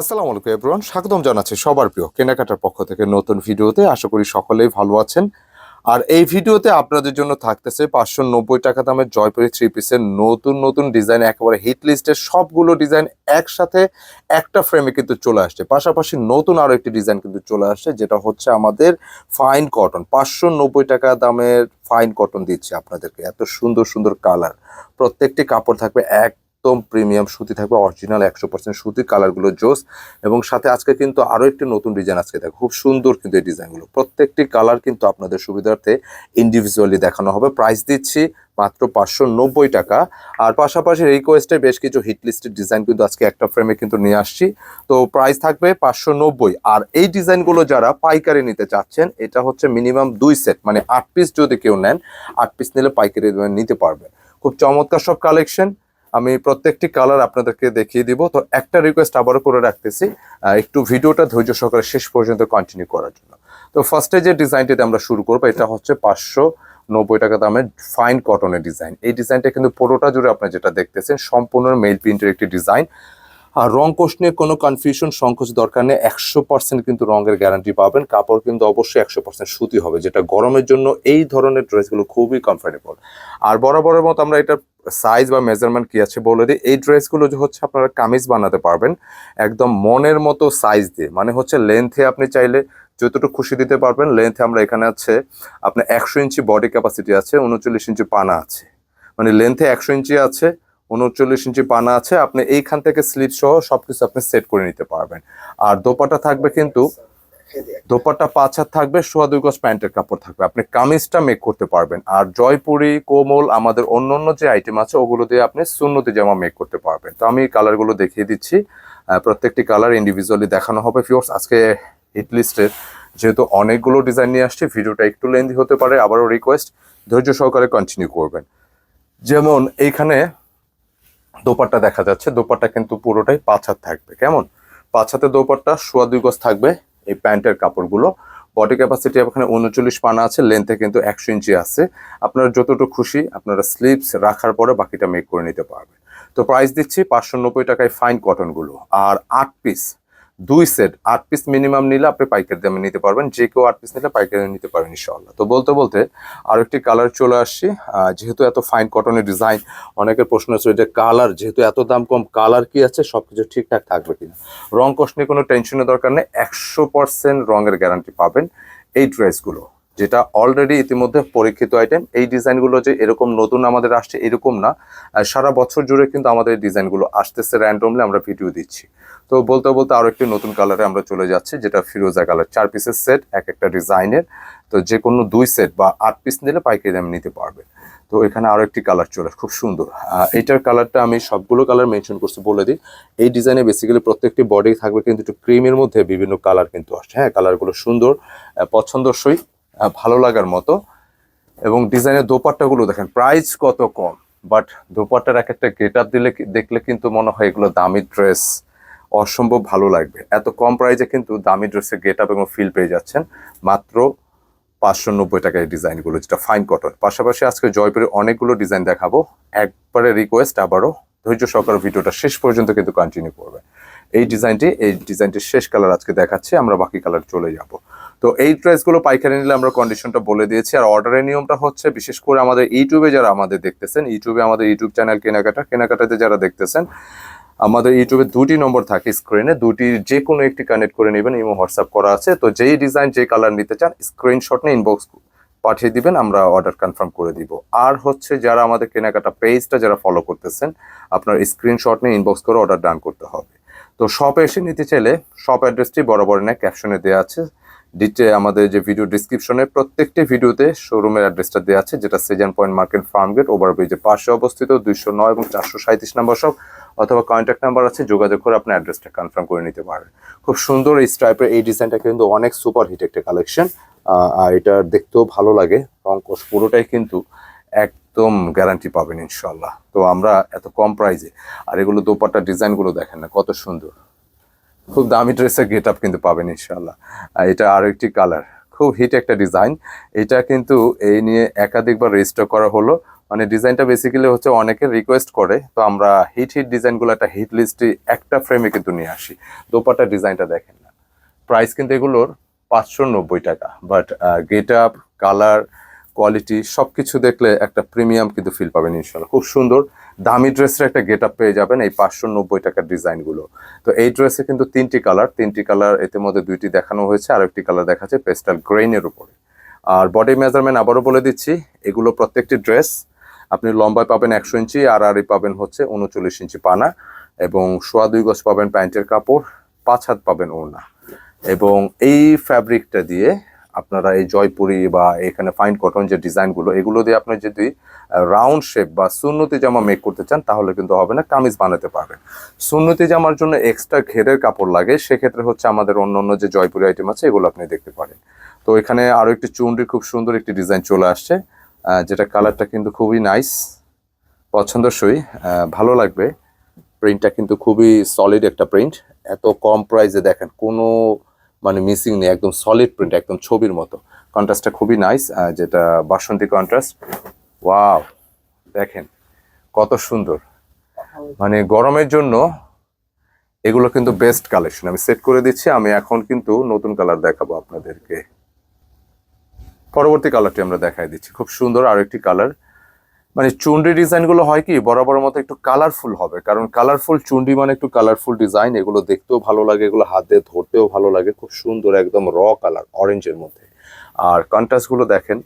আসসালামু আলাইকুম এভরিওয়ান স্বাগতম জানাচ্ছি সবার প্রিয় কেনাকাটার পক্ষ থেকে নতুন ভিডিওতে। আশা করি সকলেই ভালো আছেন। আর এই ভিডিওতে আপনাদের জন্য থাকতেছে পাঁচশো নব্বই টাকা দামের জয়পুরি থ্রি পিসের নতুন নতুন ডিজাইন একেবারে হিট লিস্টের সবগুলো ডিজাইন একসাথে একটা ফ্রেমে কিন্তু চলে আসছে। পাশাপাশি নতুন আরও একটি ডিজাইন কিন্তু চলে আসছে, যেটা হচ্ছে আমাদের ফাইন কটন পাঁচশো নব্বই টাকা দামের ফাইন কটন দিচ্ছে আপনাদেরকে। এত সুন্দর সুন্দর কালার প্রত্যেকটি কাপড় থাকবে একদম প্রিমিয়াম সুতি থাকবে অরিজিনাল একশো পার্সেন্ট সুতির কালারগুলো জোস। এবং সাথে আজকে কিন্তু আরও একটি নতুন ডিজাইন আজকে দেখো, খুব সুন্দর কিন্তু এই ডিজাইনগুলো। প্রত্যেকটি কালার কিন্তু আপনাদের সুবিধার্থে ইন্ডিভিজুয়ালি দেখানো হবে। প্রাইস দিচ্ছি মাত্র পাঁচশো নব্বই টাকা। আর পাশাপাশি রিকোয়েস্টে বেশ কিছু হিটলিস্টের ডিজাইন কিন্তু আজকে একটা ফ্রেমে কিন্তু নিয়ে আসছি। তো প্রাইস থাকবে পাঁচশো নব্বই। আর এই ডিজাইনগুলো যারা পাইকারি নিতে চাচ্ছেন, এটা হচ্ছে মিনিমাম দুই সেট মানে আট পিস যদি কেউ নেন, আট পিস নিলে পাইকারি নিতে পারবে। খুব চমৎকার সব কালেকশন আমি প্রত্যেকটি কালার আপনাদেরকে দেখিয়ে দিব। তো একটা রিকোয়েস্ট আবারও করে রাখতেছি একটু ভিডিওটা ধৈর্য সহকারে শেষ পর্যন্ত কন্টিনিউ করার জন্য। তো ফার্স্টে যে ডিজাইনটিতে আমরা শুরু করব, এটা হচ্ছে পাঁচশো নব্বই টাকা দামের ফাইন কটনের ডিজাইন এই ডিজাইনটা কিন্তু পুরোটা জুড়ে আপনি যেটা দেখতেছেন, সম্পূর্ণ মেল প্রিন্টের একটি ডিজাইন আর রং কোষ নিয়ে কোনো কনফিউশন সংকোচ দরকার নেই, একশো পার্সেন্ট কিন্তু রঙের গ্যারান্টি পাবেন। কাপড় কিন্তু অবশ্যই একশো পার্সেন্ট সুতি হবে, যেটা গরমের জন্য এই ধরনের ড্রেসগুলো খুবই কমফোর্টেবল আর বরাবরের মতো আমরা এটার সাইজ বা মেজারমেন্ট কি আছে বলে দিই। এই ড্রেসগুলো যে হচ্ছে আপনারা কামিজ বানাতে পারবেন, একদম মনের মতো সাইজ দিয়ে। মানে হচ্ছে লেন্থে আপনি চাইলে যতটুকু খুশি দিতে পারবেন লেন্থে আমরা এখানে আছে আপনার একশো ইঞ্চি বডি ক্যাপাসিটি আছে, উনচল্লিশ ইঞ্চি পানা আছে। মানে লেন্থে একশো ইঞ্চি আছে, উনচল্লিশ ইঞ্চি পানা আছে, আপনি এইখান থেকে স্লিপ সহ সব কিছু আপনি সেট করে নিতে পারবেন। আর দোপাটা থাকবে কিন্তু দোপাট্টা পাঁচ হাত থাকবে, সোয়া দুই গজ প্যান্টের কাপড় থাকবে। আপনি কামিজটা মেক করতে পারবেন। আর জয়পুরি, কোমল, আমাদের অন্য অন্য যে আইটেম আছে, ওগুলো দিয়ে আপনি সুন্নতি জামা মেক করতে পারবেন। তো আমি কালারগুলো দেখিয়ে দিচ্ছি। প্রত্যেকটি কালার ইন্ডিভিজুয়ালি দেখানো হবে। ফিওর্স আজকে হিট লিস্টের যেহেতু অনেকগুলো ডিজাইন নিয়ে আসছে, ভিডিওটা একটু লেন্দি হতে পারে, আবারও রিকোয়েস্ট ধৈর্য সহকারে কন্টিনিউ করবেন। যেমন এইখানে দোপাট্টা দেখা যাচ্ছে। দোপাট্টা কিন্তু পুরোটাই পাঁচ হাত থাকবে। কেমন? পাঁচ হাতে দোপাট্টা, সোয়া দুই গজ থাকবে। এই প্যান্টের কাপড়গুলো। বডি ক্যাপাসিটি এখানে উনচল্লিশ পানা আছে লেন্থে কিন্তু একশো ইঞ্চি আছে। আপনারা যতটুকু খুশি আপনারা স্লিপস রাখার পরে বাকিটা মেক করে নিতে পারবেন। তো প্রাইস দিচ্ছি পাঁচশো নব্বই টাকায় ফাইন কটনগুলো আর আট পিস দুই সেট আট পিস মিনিমাম নিলে আপনি পাইকারি দামে নিতে পারবেন, যে কেউ আট পিস নিলে পাইকারি নিতে পারবেন ইনশাল্লাহ তো বলতে বলতে আর একটি কালার চলে আসছি যেহেতু এত ফাইন কটনের ডিজাইন অনেকের প্রশ্ন আছে যে কালার যেহেতু এত দাম কম কালার কি আছে সব কিছু ঠিকঠাক থাকবে কিনা? রং কষ্ট নিয়ে কোনো টেনশনের দরকার নেই, একশো পারসেন্ট রঙের গ্যারান্টি পাবেন এই ড্রেসগুলো যেটা অলরেডি ইতিমধ্যে পরীক্ষিত আইটেম এই ডিজাইনগুলো যে এরকম নতুন আমাদের আসছে এরকম না। সারা বছর জুড়ে কিন্তু আমাদের ডিজাইনগুলো আসতেছে র্যান্ডমলি আমরা ভিডিও দিচ্ছি। তো বলতে বলতে আরও একটি নতুন কালারে আমরা চলে যাচ্ছি যেটা ফিরোজা কালার চার পিসের সেট এক একটা ডিজাইনের তো যে কোনো দুই সেট বা আট পিস নিলে পাইকারি দাম নিতে পারবে তো এখানে আরও একটি কালার চলে খুব সুন্দর। আহ, এইটার কালারটা আমি সবগুলো কালার মেনশন করছি বলে দিই। এই ডিজাইনে বেসিক্যালি প্রত্যেকটি বডি থাকবে কিন্তু একটু ক্রিমের মধ্যে বিভিন্ন কালার কিন্তু আসছে হ্যাঁ কালারগুলো সুন্দর পছন্দসই। ভালো লাগার মতো। এবং ডিজাইনের দোপাট্টাগুলো দেখেন প্রাইস কত কম বাট দোপাট্টার এক একটা গেট আপ দিলে দেখলে কিন্তু মনে হয় এগুলো দামি ড্রেস অসম্ভব ভালো লাগবে। এত কম প্রাইসে কিন্তু দামি ড্রেসের গেট আপ এবং ফিল পেয়ে যাচ্ছেন। মাত্র পাঁচশো নব্বই টাকায় ডিজাইনগুলো, যেটা ফাইন কটন পাশাপাশি আজকে জয়পুরে অনেকগুলো ডিজাইন দেখাবো। একবারে রিকোয়েস্ট আবারও ধৈর্য সহকারে ভিডিওটা শেষ পর্যন্ত কিন্তু কন্টিনিউ করবে এই ডিজাইনটি এই ডিজাইনটির শেষ কালার আজকে দেখাচ্ছি, আমরা বাকি কালার চলে যাব। তো এই ড্রেসগুলো পাইকারি নিলে আমরা কন্ডিশনটা বলে দিয়েছি। আর অর্ডারের নিয়মটা হচ্ছে, বিশেষ করে আমাদের ইউটিউবে যারা আমাদের দেখতেছেন, ইউটিউবে আমাদের ইউটিউব চ্যানেল কেনাকাটা, কেনাকাটাতে যারা দেখতেছেন, আমাদের ইউটিউবে দুটি নম্বর থাকে স্ক্রিনে দুটি যে কোনো একটি কানেক্ট করে নেবেন, ইমো, হোয়াটসঅ্যাপ করা আছে। তো যেই ডিজাইন যে কালার নিতে চান স্ক্রিনশট নিয়ে ইনবক্স পাঠিয়ে দিবেন, আমরা অর্ডার কনফার্ম করে দিব। আর হচ্ছে যারা আমাদের কেনাকাটা পেজটা যারা ফলো করতেছেন, আপনার স্ক্রিনশট নিয়ে ইনবক্স করে অর্ডার ডান করতে হবে। তো শপে এসে নিতে চাইলে শপ অ্যাড্রেসটি বরাবর না ক্যাপশনে দেওয়া আছে। ডিটে আমাদের যে ভিডিও ডিসক্রিপশনে প্রত্যেকটি ভিডিওতে শোরুমের অ্যাড্রেসটা দেওয়া আছে, যেটা Sezan point market farm gate ওভারব্রিজের পাশে অবস্থিত, দুইশো নয় এবং চারশো সাঁত্রিশ নম্বর সব অথবা কন্ট্যাক্ট নাম্বার আছে, যোগাযোগ করে আপনার অ্যাড্রেসটা কনফার্ম করে নিতে পারেন। খুব সুন্দর এই স্ট্রাইপের এই ডিজাইনটা কিন্তু অনেক সুপার হিট একটা কালেকশন আর এটা দেখতেও ভালো লাগে রঙ্কশ পুরোটাই কিন্তু একদম গ্যারান্টি পাবেন ইনশাল্লাহ তো আমরা এত কম প্রাইসে আর এগুলো দোপাট্টা ডিজাইনগুলো দেখেন না, কত সুন্দর। খুব দামি ড্রেসের গেট আপ কিন্তু পাবেন ইনশাল্লাহ এটা আরও একটি কালার খুব হিট একটা ডিজাইন এটা কিন্তু এই নিয়ে একাধিকবার রেজিস্টার করা হলো। মানে ডিজাইনটা বেসিক্যালি হচ্ছে অনেকে রিকোয়েস্ট করে। তো আমরা হিট হিট ডিজাইনগুলো একটা হিট লিস্টে একটা ফ্রেমে কিন্তু নিয়ে আসি। দোপাটা ডিজাইনটা দেখেন না। প্রাইস কিন্তু এগুলোর পাঁচশো নব্বই টাকা। But get up colour quality সব কিছু দেখলে একটা প্রিমিয়াম কিন্তু ফিল পাবেন ইনশাল্লাহ খুব সুন্দর, দামি ড্রেসের একটা গেট আপ পেয়ে যাবেন এই পাঁচশো নব্বই টাকার ডিজাইনগুলো। তো এই ড্রেসে কিন্তু তিনটি কালার তিনটি কালার এতে মধ্যে দুইটি দেখানো হয়েছে আর একটি কালার দেখাচ্ছে পেস্টাল গ্রেইনের উপরে। আর বডি মেজারমেন্ট আবারও বলে দিচ্ছি, এগুলো প্রত্যেকটি ড্রেস আপনি লম্বায় পাবেন একশো ইঞ্চি, আর আড়ি পাবেন হচ্ছে উনচল্লিশ ইঞ্চি পানা, এবং সোয়া দুই গজ পাবেন প্যান্টের কাপড়, পাঁচ হাত পাবেন ওড়না। এবং এই ফ্যাব্রিকটা দিয়ে আপনারা এই জয়পুরি বা এখানে ফাইন কটন যে ডিজাইনগুলো এগুলো দিয়ে আপনি যদি রাউন্ড শেপ বা সুন্নতি জামা মেক করতে চান, তাহলে কিন্তু হবে না, কামিজ বানাতে পারবেন। সুন্নতি জামার জন্য এক্সট্রা ঘেরের কাপড় লাগে, সেক্ষেত্রে হচ্ছে আমাদের অন্য অন্য যে জয়পুরি আইটেম আছে, এগুলো আপনি দেখতে পারেন। তো এখানে আরও একটি চুনরির খুব সুন্দর একটি ডিজাইন চলে আসছে যেটা কালারটা কিন্তু খুবই নাইস পছন্দসই ভালো লাগবে। প্রিন্টটা কিন্তু খুবই সলিড একটা প্রিন্ট এত কম প্রাইসে দেখেন, কোনো মানে মিসিং নেই, একদম সলিড প্রিন্ট একদম ছবির মতো। কন্ট্রাস্টটা খুবই নাইস যেটা বাসন্তী কন্ট্রাস্ট ওয়াও দেখেন, কত সুন্দর। মানে গরমের জন্য এগুলো কিন্তু বেস্ট কালেকশন আমি সেট করে দিচ্ছি, আমি এখন কিন্তু নতুন কালার দেখাবো আপনাদেরকে। পরবর্তী কালারটি আমরা দেখাই দিচ্ছি। খুব সুন্দর আরেকটি কালার মানে চুন্ডি ডিজাইনগুলো হয় কি, বরাবর মতো একটু কালারফুল হবে। কারণ কালারফুল চুন্ডি মানে একটু কালারফুল ডিজাইন এগুলো দেখতেও ভালো লাগে, এগুলো হাত ধরতেও ভালো লাগে, খুব সুন্দর একদম র কালার অরেঞ্জের মধ্যে। আর কন্ট্রাস্টগুলো দেখেন,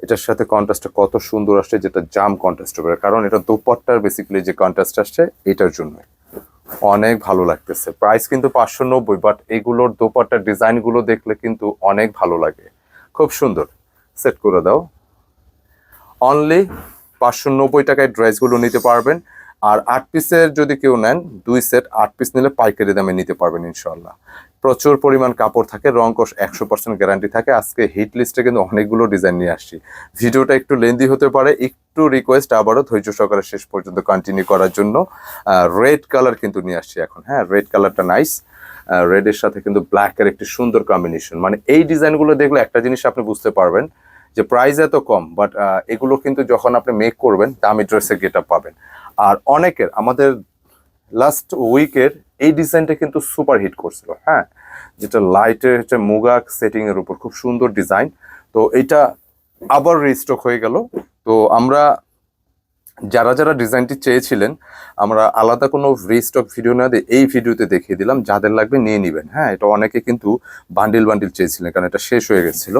এটার সাথে কন্ট্রাস্টটা কত সুন্দর আসছে, যেটা জাম কন্ট্রাস্ট হবে। কারণ এটা দোপাট্টার বেসিক্যালি যে কন্ট্রাস্ট আসছে, এটার জন্য। অনেক ভালো লাগতেছে। প্রাইস কিন্তু পাঁচশো নব্বই বাট এগুলোর দোপাট্টার ডিজাইনগুলো দেখলে কিন্তু অনেক ভালো লাগে। খুব সুন্দর। সেট করে দাও। অনলি পাঁচশো নব্বই টাকায় ড্রেসগুলো নিতে পারবেন। আর আট পিসের যদি কেউ নেন, দুই সেট আট পিস নিলে পাইকারি দামে নিতে পারবেন ইনশাল্লাহ প্রচুর পরিমাণ কাপড় থাকে, রং কোষ একশো পার্সেন্ট গ্যারান্টি থাকে। আজকে হিট লিস্টে কিন্তু অনেকগুলো ডিজাইন নিয়ে আসছি। ভিডিওটা একটু লেন্দি হতে পারে, একটু রিকোয়েস্ট আবারও ধৈর্য সহকারে শেষ পর্যন্ত কন্টিনিউ করার জন্য। রেড কালার কিন্তু নিয়ে আসছি এখন হ্যাঁ? রেড কালারটা নাইস রেডের সাথে কিন্তু ব্ল্যাকের একটি সুন্দর কম্বিনেশন মানে এই ডিজাইনগুলো দেখলে একটা জিনিস আপনি বুঝতে পারবেন যে প্রাইস এত কম বাট এগুলো কিন্তু যখন আপনি মেক করবেন, দামি ড্রেসের গেট পাবেন। আর অনেকের, আমাদের লাস্ট উইকের এই ডিজাইনটা কিন্তু সুপার হিট করছিল হ্যাঁ? যেটা লাইটের হচ্ছে মুগা সেটিংয়ের উপর, খুব সুন্দর ডিজাইন তো এটা আবার রিস্টক হয়ে গেল। তো আমরা যারা যারা ডিজাইনটি চেয়েছিলেন, আমরা আলাদা কোনো রিস্টক ভিডিও না দিয়ে এই ভিডিওতে দেখিয়ে দিলাম, যাদের লাগবে নিয়ে নেবেন। হ্যাঁ এটা অনেকে কিন্তু বান্ডিল বান্ডিল চেয়েছিলেন, কারণ এটা শেষ হয়ে গেছিল।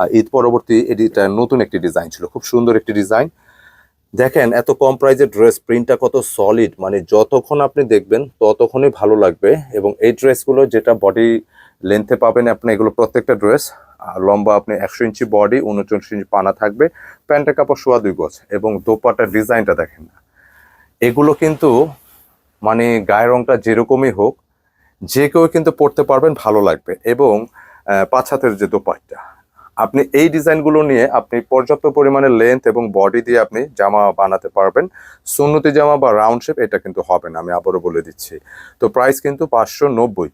আর ঈদ পরবর্তী এটা নতুন একটি ডিজাইন ছিল, খুব সুন্দর একটি ডিজাইন দেখেন, এত কম প্রাইজের ড্রেস প্রিন্টটা কত সলিড মানে যতক্ষণ আপনি দেখবেন, ততক্ষণই ভালো লাগবে। এবং এই ড্রেসগুলো যেটা বডি লেন্থে পাবেন আপনি এগুলো প্রত্যেকটা ড্রেস আর লম্বা আপনি একশো ইঞ্চি বডি উনচল্লিশ ইঞ্চি পানা থাকবে, প্যান্টের কাপড় সোয়া দুই গজ, এবং দোপাটার ডিজাইনটা দেখেন না। এগুলো কিন্তু মানে গায়ের রংটা যেরকমই হোক, যে কেউ কিন্তু পড়তে পারবেন, ভালো লাগবে। এবং পাঁচ হাতের যে দোপাট্টা, আপনি এই ডিজাইনগুলো নিয়ে আপনি পর্যাপ্ত পরিমাণে লেন্থ এবং বডি দিয়ে আপনি জামা বানাতে পারবেন। সুন্নতি জামা বা রাউন্ড শেপ এটা কিন্তু হবে না, আমি আবারও বলে দিচ্ছি। তো প্রাইস কিন্তু পাঁচশো নব্বই।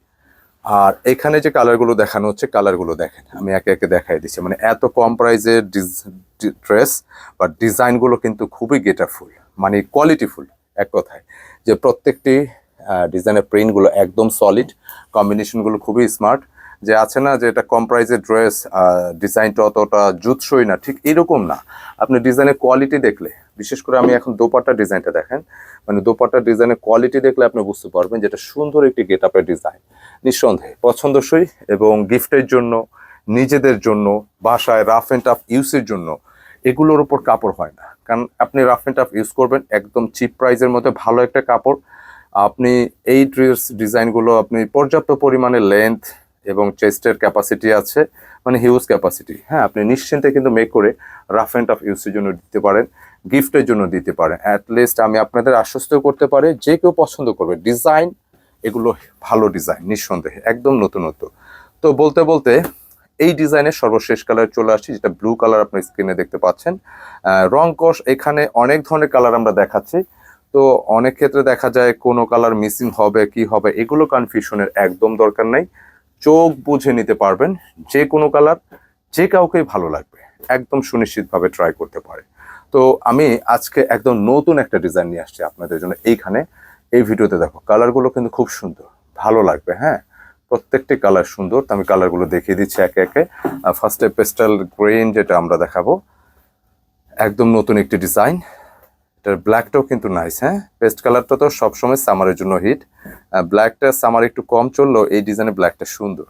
আর এখানে যে কালারগুলো দেখানো হচ্ছে, কালারগুলো দেখেন। আমি একে একে দেখাই দিচ্ছি। মানে এত কম প্রাইসের ড্রেস বা ডিজাইনগুলো কিন্তু খুবই গেটারফুল মানে কোয়ালিটিফুল এক কথায়। যে প্রত্যেকটি ডিজাইনের প্রিন্টগুলো একদম সলিড কম্বিনেশনগুলো খুবই স্মার্ট যে আছে না যে এটা কম প্রাইসের ড্রেস ডিজাইনটা অতটা জুৎসই না, ঠিক এরকম না। আপনি ডিজাইনের কোয়ালিটি দেখলে, বিশেষ করে আমি এখন দোপাট্টা ডিজাইনটা দেখেন মানে দোপাট্টা ডিজাইনের কোয়ালিটি দেখলে আপনি বুঝতে পারবেন যেটা সুন্দর একটি গেট আপের ডিজাইন নিঃসন্দেহে, পছন্দসই এবং গিফটের জন্য, নিজেদের জন্য, বাসায় রাফ অ্যান্ড টাফ ইউজের জন্য, এগুলোর উপর কাপড় হয় না। কারণ আপনি রাফ অ্যান্ড টাফ ইউজ করবেন, একদম চিপ প্রাইজের মধ্যে ভালো একটা কাপড়। আপনি এই ড্রেস ডিজাইনগুলো আপনি পর্যাপ্ত পরিমাণে লেন্থ এবং চেস্টের ক্যাপাসিটি আছে মানে হিউজ ক্যাপাসিটি হ্যাঁ আপনি নিশ্চিন্তে কিন্তু মেক করে রাফ অ্যান্ড টাফ ইউজের জন্য দিতে পারেন গিফটের জন্য দিতে পারেন। অ্যাটলিস্ট আমি আপনাদের আশ্বস্ত করতে পারি, যে কেউ পছন্দ করবে। ডিজাইন এগুলো ভালো ডিজাইন নিঃসন্দেহে, একদম নতুনত্ব। তো বলতে বলতে এই ডিজাইনের সর্বশেষ কালার চলে আসছে, যেটা ব্লু কালার আপনার স্ক্রিনে দেখতে পাচ্ছেন। রং কোষ, এখানে অনেক ধরনের কালার আমরা দেখাচ্ছি। তো অনেক ক্ষেত্রে দেখা যায় কোনো কালার মিসিং হবে, কি হবে, এগুলো কনফিউশনের একদম দরকার নাই। চোখ বুঝে নিতে পারবেন যে কোনো কালার, যে কাউকেই ভালো লাগবে, একদম সুনিশ্চিতভাবে ট্রাই করতে পারে। তো আমি আজকে একদম নতুন একটা ডিজাইন নিয়ে আসছি আপনাদের জন্য এইখানে। এই ভিডিওতে দেখো, কালারগুলো কিন্তু খুব সুন্দর, ভালো লাগবে হ্যাঁ? প্রত্যেকটি কালার সুন্দর, তো আমি কালারগুলো দেখিয়ে দিচ্ছি একে একে। ফার্স্টে পেস্টাল গ্রিন যেটা আমরা দেখাবো। একদম নতুন একটি ডিজাইন এটার ব্ল্যাকটাও কিন্তু নাইস হ্যাঁ? পেস্ট কালারটা তো সবসময় সামারের জন্য হিট ব্ল্যাকটা সামার একটু কম চললেও এই ডিজাইনে ব্ল্যাকটা সুন্দর।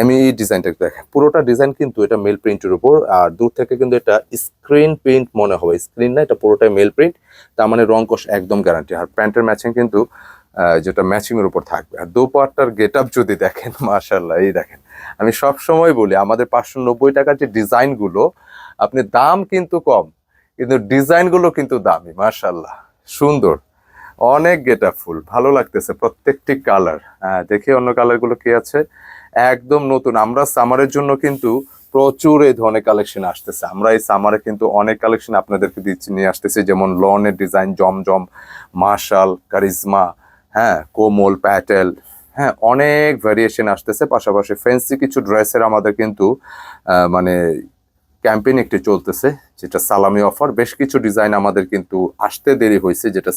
আমি এই ডিজাইনটা দেখেন পুরোটা ডিজাইন কিন্তু এটা মেল প্রিন্টের উপর, আর দূর থেকে কিন্তু এটা স্ক্রিন প্রিন্ট মনে হবে। স্ক্রিন না, এটা পুরোটাই মেল প্রিন্ট তার মানে রং কষ একদম গ্যারান্টি আর প্যান্টের ম্যাচিং কিন্তু যেটা ম্যাচিংয়ের উপর থাকবে। আর দোপাট্টার গেট আপ যদি দেখেন মাশাল্লাহ এই দেখেন। আমি সব সময় বলি, আমাদের পাঁচশো নব্বই টাকার যে ডিজাইনগুলো আপনি দাম কিন্তু কম কিন্তু ডিজাইনগুলো কিন্তু দামি মাশাল্লাহ সুন্দর। অনেক গেটা ফুল, ভালো লাগতেছে প্রত্যেকটি কালার। হ্যাঁ দেখি অন্য কালারগুলো কি আছে? একদম নতুন। আমরা সামারের জন্য কিন্তু প্রচুর এই ধরনের কালেকশন আসতেছে। আমরা এই সামারে কিন্তু অনেক কালেকশন আপনাদেরকে দিচ্ছি, নিয়ে আসতেছি। যেমন লনের ডিজাইন, জমজম, মার্শাল, কারিজমা হ্যাঁ কোমল, প্যাটেল হ্যাঁ অনেক ভ্যারিয়েশন আসতেছে। পাশাপাশি ফ্যান্সি কিছু ড্রেসের আমাদের কিন্তু মানে ক্যাম্পেইন একটি চলতেছে, যেটা সালামি অফার। বেশ কিছু ডিজাইন আমাদের কিন্তু আসতে দেরি হয়েছে, যেটা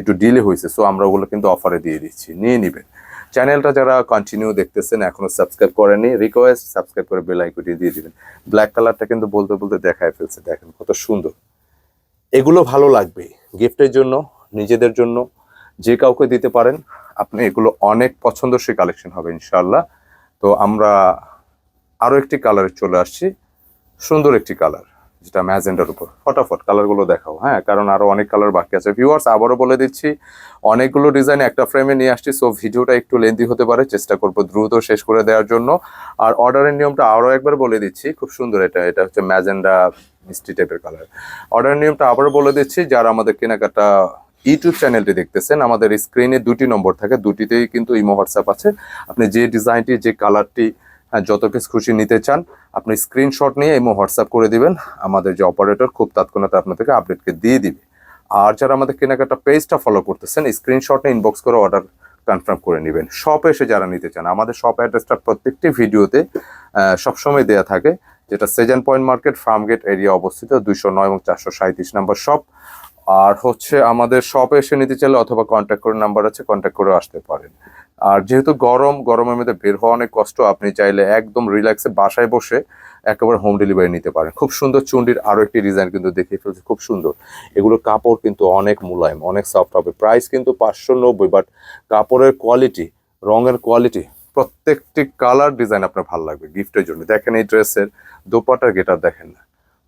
একটু ডিলে হয়েছে সো আমরা ওগুলো কিন্তু অফারে দিয়ে দিচ্ছি। নিয়ে নিবেন। চ্যানেলটা যারা কন্টিনিউ দেখতেছেন এখনও সাবস্ক্রাইব করেনি রিকোয়েস্ট সাবস্ক্রাইব করে বেল আইকনটি দিয়ে দিবেন। ব্ল্যাক কালারটা কিন্তু বলতে বলতে দেখায় ফেলছে, দেখেন কত সুন্দর। এগুলো ভালো লাগবে গিফটের জন্য, নিজেদের জন্য, যে কাউকে দিতে পারেন, আপনি এগুলো অনেক পছন্দসই কালেকশন হবে ইনশাল্লাহ তো আমরা আরও একটি কালারে চলে আসছি। সুন্দর একটি কালার যেটা ম্যাজেন্ডার উপর। ফটাফট কালারগুলো দেখাও হ্যাঁ? কারণ আরও অনেক কালার বাকি আছে। ভিউয়ার্স আবারও বলে দিচ্ছি, অনেকগুলো ডিজাইন একটা ফ্রেমে নিয়ে আসছি সো ভিডিওটা একটু লেন্দি হতে পারে, চেষ্টা করব দ্রুত শেষ করে দেওয়ার জন্য। আর অর্ডারের নিয়মটা আরও একবার বলে দিচ্ছি, খুব সুন্দর এটা এটা হচ্ছে ম্যাজেন্ডা মিষ্টি টাইপের কালার অর্ডারের নিয়মটা আবারও বলে দিচ্ছি, যারা আমাদের কেনাকাটা ইউটিউব চ্যানেলটি দেখতেছেন, আমাদের স্ক্রিনে দুটি নম্বর থাকে, দুটিতেই কিন্তু ইমো, হোয়াটসঅ্যাপ আছে। আপনি যে ডিজাইনটি যে কালারটি যত পিস খুশি নিতে চান, আপনি স্ক্রিনশট নিয়ে ইমো হোয়াটসঅ্যাপ করে দিবেন। আমাদের যে অপারেটর খুব তৎক্ষণাৎ আপনাদেরকে আপডেটকে দিয়ে দিবে। আর যারা আমাদের কেনাকাটা পেজটা ফলো করতেছেন স্ক্রিনশট নিয়ে ইনবক্স করে অর্ডার কনফার্ম করে নেবেন। শপে এসে যারা নিতে চান, আমাদের শপ অ্যাড্রেসটা প্রত্যেকটি ভিডিওতে সবসময় দেয়া থাকে, যেটা Sezan point market Farmgate area অবস্থিত, দুইশো নয় এবং চারশো সাঁত্রিশ নম্বর শপ আর হচ্ছে আমাদের শপে এসে নিতে চাইলে অথবা কন্ট্যাক্ট করে নাম্বার আছে কন্ট্যাক্ট করে আসতে পারেন। আর যেহেতু গরম, গরমের মধ্যে বের হওয়া অনেক কষ্ট, আপনি চাইলে একদম রিল্যাক্সে বাসায় বসে একেবারে হোম ডেলিভারি নিতে পারেন। খুব সুন্দর চুন্ডির আরও একটি ডিজাইন কিন্তু দেখিয়ে ফেলছে, খুব সুন্দর। এগুলোর কাপড় কিন্তু অনেক মোলায়েম, অনেক সফট হবে। প্রাইস কিন্তু পাঁচশো নব্বই বাট কাপড়ের কোয়ালিটি রঙের কোয়ালিটি প্রত্যেকটি কালার ডিজাইন আপনার ভালো লাগবে গিফটের জন্য। দেখেন এই ড্রেসের দোপাটার গেটার দেখেন না।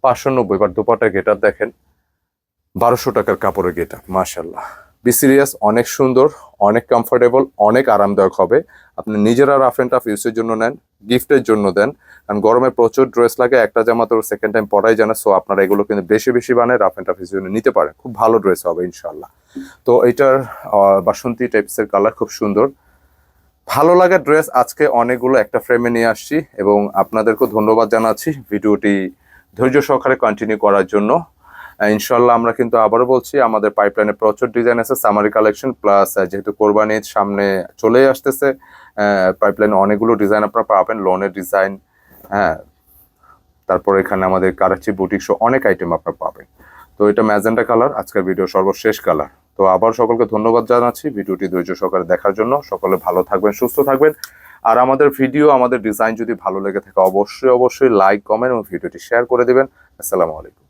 পাঁচশো নব্বই বাট দোপাটার গেটার দেখেন। বারোশো টাকার কাপড়ের গেটার মাশাল্লাহ বি সিরিয়াস অনেক সুন্দর, অনেক কমফোর্টেবল অনেক আরামদায়ক হবে। আপনি নিজেরা রাফ অ্যান্ড টাফ ইউজের জন্য নেন গিফটের জন্য দেন। কারণ গরমে প্রচুর ড্রেস লাগে, একটা জামা তো সেকেন্ড টাইম পরাই জানা সো আপনারা এগুলো কিন্তু বেশি বেশি বানায় রাফ অ্যান্ড টাফ জন্য নিতে পারেন। খুব ভালো ড্রেস হবে ইনশাল্লাহ তো এটার বাসন্তী টাইপসের কালার খুব সুন্দর। ভালো লাগা ড্রেস আজকে অনেকগুলো একটা ফ্রেমে নিয়ে আসছি এবং আপনাদেরকেও ধন্যবাদ জানাচ্ছি। ভিডিওটি ধৈর্য সহকারে কন্টিনিউ করার জন্য। ইনশাল্লাহ আমরা কিন্তু আবারও বলছি, আমাদের পাইপলাইনে প্রচুর ডিজাইন আছে সামারি কালেকশন প্লাস যেহেতু কোরবানি সামনে চলেই আসতেছে পাইপলাইনে অনেকগুলো ডিজাইন আপনারা পাবেন লোনের ডিজাইন হ্যাঁ তারপর এখানে আমাদের কারাচি বুটিক শো অনেক আইটেম আপনারা পাবেন। তো এটা ম্যাজেন্টা কালার আজকের ভিডিও সর্বশেষ কালার তো আবার সকলকে ধন্যবাদ জানাচ্ছি, ভিডিওটি ধৈর্য সহকারে দেখার জন্য। সকলে ভালো থাকবেন, সুস্থ থাকবেন। আর আমাদের ভিডিও আমাদের ডিজাইন যদি ভালো লেগে থাকে, অবশ্যই অবশ্যই লাইক কমেন্ট এবং ভিডিওটি শেয়ার করে দেবেন। আসসালামু আলাইকুম।